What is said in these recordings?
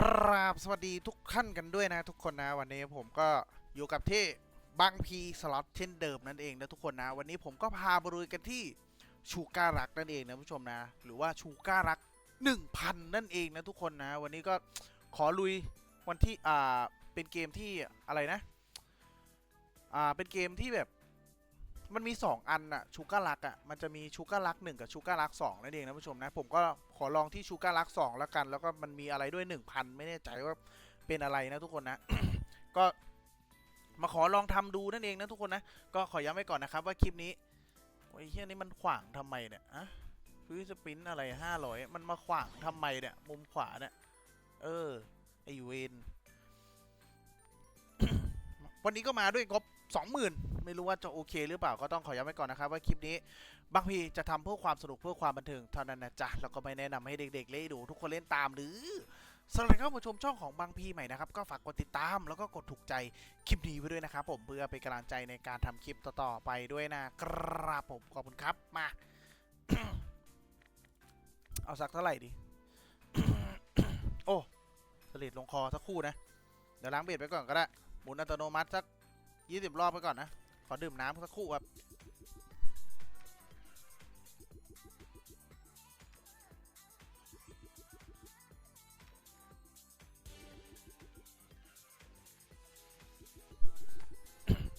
กราบสวัสดีทุกท่านกันด้วยนะทุกคนนะวันนี้ผมก็อยู่กับที่บางพีสล็อตเช่นเดิมนั่นเองนะทุกคนนะ วันนี้ผมก็พาบรุยกันที่ชูการักนั่นเองนะผู้ชมนะ หรือว่าชูการัก 1000 นั่นเองนะทุกคนนะ วันนี้ก็ขอลุยวันที่อ่าเป็นเกมที่อะไรนะอ่าเป็นเกมที่แบบ มันมี 2 อันอะชูการ์ลักอะมันจะมีชูการ์ลักหนึ่งกับชูการ์ลักสองนั่นเองนะผู้ชมนะผมก็ขอลองที่ชูการ์ลักสองแล้วกัน แล้วก็มันมีอะไรด้วย 1,000 ไม่แน่ใจว่าเป็นอะไรนะทุกคนนะ ก็มาขอลองทำดูนั่นเองนะทุกคนนะ ก็ขอย้ำไว้ก่อนนะครับว่าคลิปนี้โอ้ยเฮียนี่มันขวางทำไมเนี่ยอะพื้นสปินอะไร500มันมาขวางทำไมเนี่ยมุมขวาเนี่ยเออไอเวนวันนี้ก็มาด้วยงบ 20,000 ไม่รู้ว่าจะโอเคหรือเปล่าก็ต้องขอย้ำไว้ก่อนนะครับว่าคลิปนี้ บางพีจะทำเพื่อความสนุกเพื่อความบันเทิงเท่านั้นนะจ๊ะแล้วก็ไม่แนะนำให้เด็กๆเล่นดูทุกคนเล่นตามหรือสำหรับเข้ามาชมช่องของบางพีใหม่นะครับ ก็ฝากกดติดตามแล้วก็กดถูกใจคลิปนี้ไว้ด้วยนะครับผมเพื่อเป็นกำลังใจในการทำคลิปต่อๆไปด้วยนะครับผมขอบคุณครับมา เอาสักเท่าไหร่ดี โอ้สลิดลงคอสักคู่นะ เดี๋ยวล้างเบ็ดไปก่อนก็ได้หมุนอัตโนมัติสัก ยี่สิบรอบไปก่อนนะ ขอดื่มน้ำสักครู่ครับ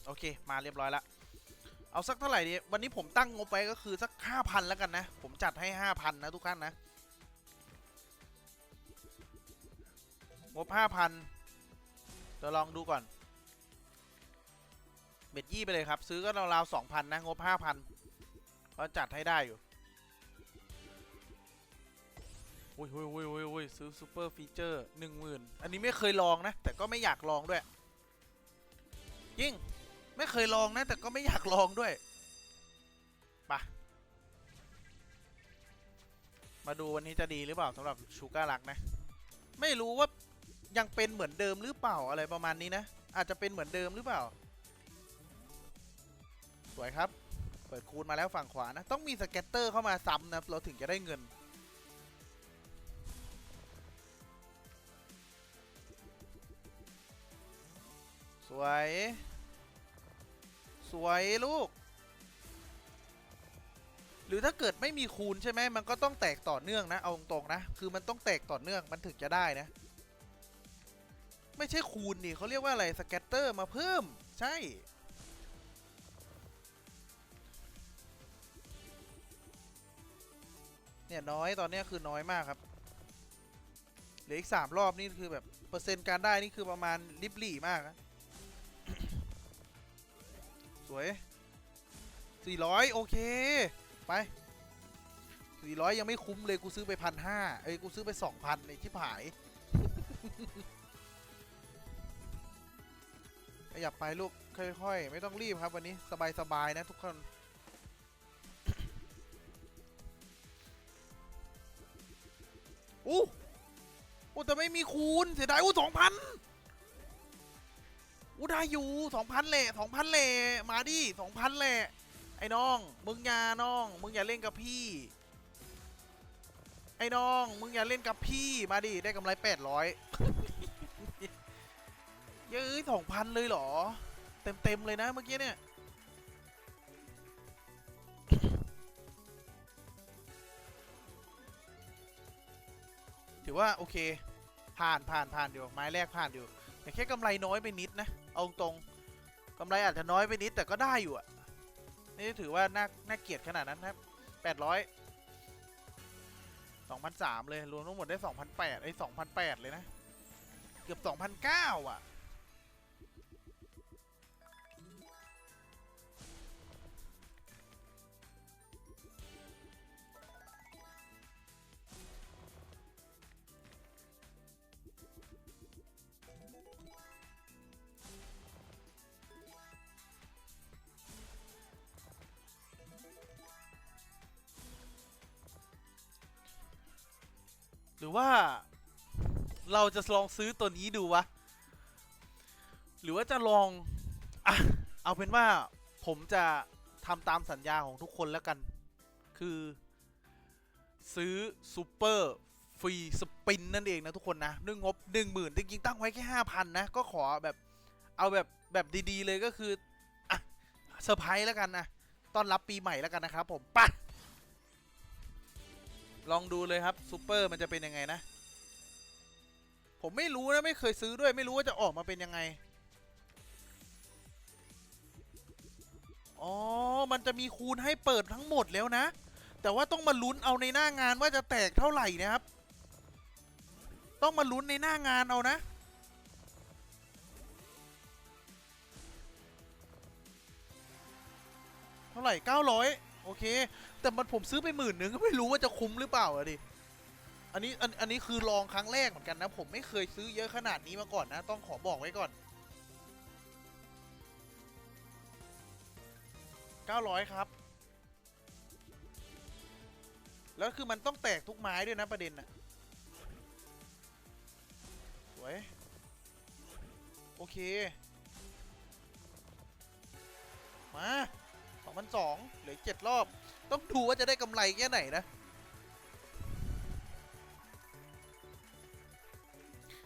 โอเค มาเรียบร้อยละเอาสักเท่าไหร่ดีวันนี้ผมตั้งงบไว้ก็คือสักห้าพันแล้วกันนะ ผมจัดให้ห้าพันนะทุกท่านนะ งบห้าพันเดี๋ยวลองดูก่อน เบ็ดยี่ไปเลยครับ ซื้อก็ราวๆสองพันนะ งบห้าพันก็จัดให้ได้อยู่อุ้ยอุ้ยอุ้ยอุ้ยอุ้ยซื้อซูเปอร์ฟีเจอร์หนึ่งหมื่นอันนี้ไม่เคยลองนะ แต่ก็ไม่อยากลองด้วย ยิ่ง ไม่เคยลองนะ แต่ก็ไม่อยากลองด้วยไปะมาดูวันนี้จะดีหรือเปล่าสำหรับชูการ์ลักนะ ไม่รู้ว่ายังเป็นเหมือนเดิมหรือเปล่าอะไรประมาณนี้นะ อาจจะเป็นเหมือนเดิมหรือเปล่า วยครับ เปิดคูณมาแล้วฝั่งขวานะ ต้องมีสเก็ตเตอร์เข้ามาซ้ำนะเราถึงจะได้เงิน สวย สวยลูก หรือถ้าเกิดไม่มีคูณใช่ไหมมันก็ต้องแตกต่อเนื่องนะ เอาตรงๆนะ คือมันต้องแตกต่อเนื่องมันถึงจะได้นะ ไม่ใช่คูณนี่เขาเรียกว่าอะไรสเก็ตเตอร์มาเพิ่ม ใช่ เนี่ยน้อยตอนนี้คือน้อยมากครับเหลืออีกสามรอบนี่คือแบบเปอร์เซ็นต์การได้นี่คือประมาณลิบหลี่มากนะสวยสี่ร้อยโอเค ไปสี่ร้อยยังไม่คุ้มเลยกูซื้อไปพันห้าเอ้ยกูซื้อไปสองพันในที่ผาย ขยับไปลูกค่อยๆ ไม่ต้องรีบครับวันนี้สบายๆนะทุกคน อู้อู้แต่ไม่มีคูณเสียดายอู้สองพันอู้ได้อยู่สองพันแหละสองพันแหละมาดิสองพันแหละไอ้น้องมึงอย่าน้อง มึงอย่าเล่นกับพี่ ไอ้น้อง มึงอย่าเล่นกับพี่มาดิได้กำไรแปดร้อยเย้ยสองพันเลยเหรอ เต็มเต็มเลยนะเมื่อกี้เนี่ย ถือว่าโอเค ผ่านผ่านผ่านอยู่ไม้แรกผ่านอยู่แต่แค่กำไรน้อยไปนิดนะเอาตรงๆกำไรอาจจะน้อยไปนิดแต่ก็ได้อยู่อะนี่ถือว่าน่าน่าเกลียดขนาดนั้นครับแปดร้อยสองพันสามเลยรวมทั้งหมดได้สองพันแปดไอ้สองพันแปดเลยนะ เกือบสองพันเก้าอะ หรือว่าเราจะลองซื้อตัวนี้ดูวะ หรือว่าจะลองอะเอาเป็นว่าผมจะทำตามสัญญาของทุกคนแล้วกัน คือ ซื้อซูเปอร์ฟรีสปินนั่นเองนะทุกคนนะด้วยงบหนึ่งหมื่นจริงๆตั้งไว้แค่ห้าพันนะ ก็ขอแบบเอาแบบแบบดีๆเลยก็คืออะเซอร์ไพรส์แล้วกันนะ ต้อนรับปีใหม่แล้วกันนะครับผมไปะ ลองดูเลยครับซูเปอร์มันจะเป็นยังไงนะ ผมไม่รู้นะไม่เคยซื้อด้วยไม่รู้ว่าจะออกมาเป็นยังไง อ๋อ มันจะมีคูณให้เปิดทั้งหมดแล้วนะ แต่ว่าต้องมาลุ้นเอาในหน้างานว่าจะแตกเท่าไหร่นะครับ ต้องมาลุ้นในหน้างานเอานะเท่าไหร่900 โอเค แต่มันผมซื้อไปหมื่นหนึ่งก็ไม่รู้ว่าจะคุ้มหรือเปล่าอะดิอันนี้อันอันนี้คือลองครั้งแรกเหมือนกันนะ ผมไม่เคยซื้อเยอะขนาดนี้มาก่อนนะ ต้องขอบอกไว้ก่อน 900 ครับ แล้วคือมันต้องแตกทุกไม้ด้วยนะประเด็นน่ะสวย โอเค มา 2,002เหลือเจ็ดรอบ ต้องดูว่าจะได้กำไรแค่ไหนนะ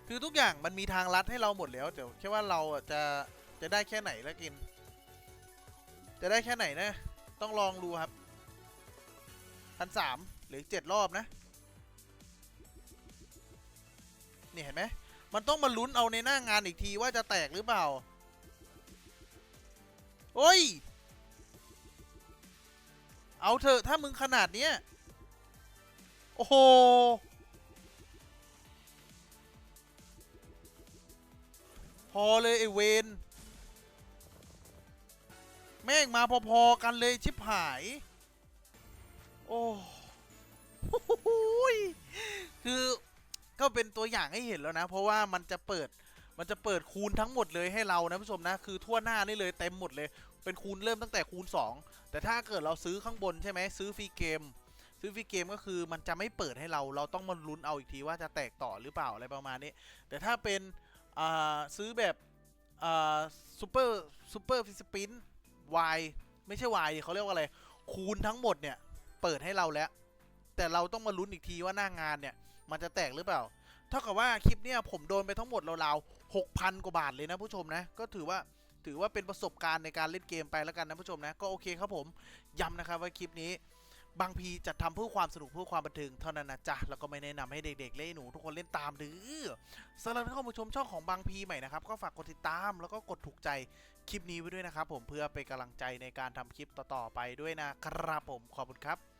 คือทุกอย่างมันมีทางลัดให้เราหมดแล้วแต่แค่ว่าเราจะจะได้แค่ไหนแล้วกิน จะได้แค่ไหนนะ ต้องลองดูครับพันสามหรือเจ็ดรอบนะ นี่เห็นไหม มันต้องมาลุ้นเอาในหน้างานอีกทีว่าจะแตกหรือเปล่า โอ้ย เอาเถอะถ้ามึงขนาดเนี้ย โอ้โห พอเลยไอเวนแม่งมาพอๆกันเลยชิบหาย โอ้โหคือก็เป็นตัวอย่างให้เห็นแล้วนะ เพราะว่ามันจะเปิดมันจะเปิดคูณทั้งหมดเลยให้เรานะผู้ชมนะ คือทั่วหน้านี่เลยเต็มหมดเลย เป็นคูณเริ่มตั้งแต่คูณ 2 แต่ถ้าเกิดเราซื้อข้างบนใช่ไหมซื้อฟรีเกม ซื้อฟรีเกมก็คือมันจะไม่เปิดให้เราเราต้องมาลุ้นเอาอีกทีว่าจะแตกต่อหรือเปล่าอะไรประมาณนี้ แต่ถ้าเป็นซื้อแบบซูเปอร์ซูเปอร์ฟิสปิน Y ไม่ใช่ Y ดิเขาเรียกว่าอะไร คูณทั้งหมดเนี่ยเปิดให้เราแล้ว แต่เราต้องมาลุ้นอีกทีว่าหน้างานเนี่ยมันจะแตกหรือเปล่าเท่ากับว่าคลิปเนี่ยผมโดนไปทั้งหมดราวๆหกพันกว่าบาทเลยนะผู้ชมนะ ก็ถือว่า ถือว่าเป็นประสบการณ์ในการเล่นเกมไปแล้วกันนะผู้ชมนะ ก็โอเคครับผมย้ำนะครับว่าคลิปนี้บางพีจะทำเพื่อความสนุกเพื่อความบันเทิงเท่านั้นนะจ๊ะ แล้วก็ไม่แนะนำให้เด็กๆ เล่นหนูทุกคนเล่นตามดื้อสำหรับท่านเข้ชมช่องของบางพีใหม่นะครับ ก็ฝากกดติดตามแล้วก็กดถูกใจคลิปนี้ไว้ด้วยนะครับผมเพื่อเป็นกำลังใจในการทำคลิปต่อๆไปด้วยนะครับผมขอบคุณครับ